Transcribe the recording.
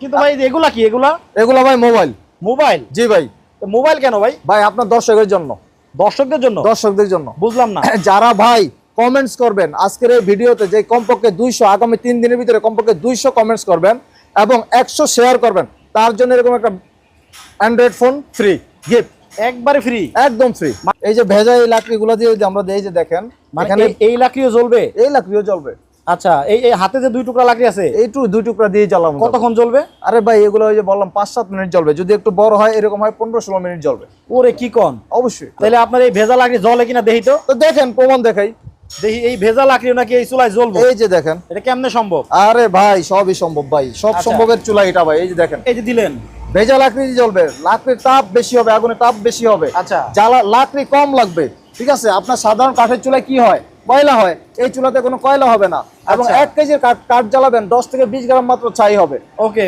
কিন্তু ভাই এগুলা কি? এগুলা? এগুলা ভাই মোবাইল। মোবাইল? জি ভাই। মোবাইল কেন ভাই? ভাই আপনার দর্শকের জন্য। দর্শকদের জন্য? দর্শকদের জন্য। বুঝলাম না। যারা ভাই কমেন্টস করবেন আজকের এই ভিডিওতে যে কমপক্ষে দুইশো আগামী তিন দিনের ভিতরে কমপক্ষে দুইশো কমেন্টস করবেন এবং একশো শেয়ার করবেন তার জন্য এরকম একটা অ্যান্ড্রয়েড ফোন ফ্রি গিফট একবারে ফ্রি একদম ফ্রি এই যে ভেজা এই লাকড়িগুলো দিয়ে আমরা এই যে দেখেন মানে এই- এই লাকড়িও জ্বলবে? এই লাকড়িও জ্বলবে। আচ্ছা এই এই হাতে যে দুই টুকরা লাকড়ি আছে এইটু দুই টুকরা দিয়ে জ্বালাবো কতক্ষণ জ্বলবে? আরে ভাই এগুলো ওই যে বললাম পাঁচ সাত মিনিট জ্বলবে। যদি একটু বড় হয় এরকম হয় পনেরো ষোলো মিনিট জ্বলবে। ওরে কি কন? অবশ্যই। তাহলে আপনার এই ভেজা লাকড়ি জ্বলে কিনা দেখি তো। তো দেখেন প্রমাণ দেখাই। দেখি এই ভেজা লাকড়িও নাকি এই চুলায় জ্বলবো? এই যে দেখেন। এটা কেমনে সম্ভব? আরে ভাই সবই সম্ভব ভাই সব আচ্ছা। সম্ভবের চুলা এটা ভাই এই যে দেখেন। এই যে দিলেন। ভেজা লাকড়ি জ্বলবে। লাকড়ির তাপ বেশি হবে আগুনের তাপ বেশি হবে। আচ্ছা। জ্বালা লাকড়ি কম লাগবে ঠিক আছে? আপনার সাধারণ কাঠের চুলায় কি হয়? কয়লা হয় এই চুলাতে কোনো কয়লা হবে না এবং আচ্ছা। এক কেজির কাঠ কাঠ জ্বালাবেন দশ থেকে বিশ গ্রাম মাত্র ছাই হবে ওকে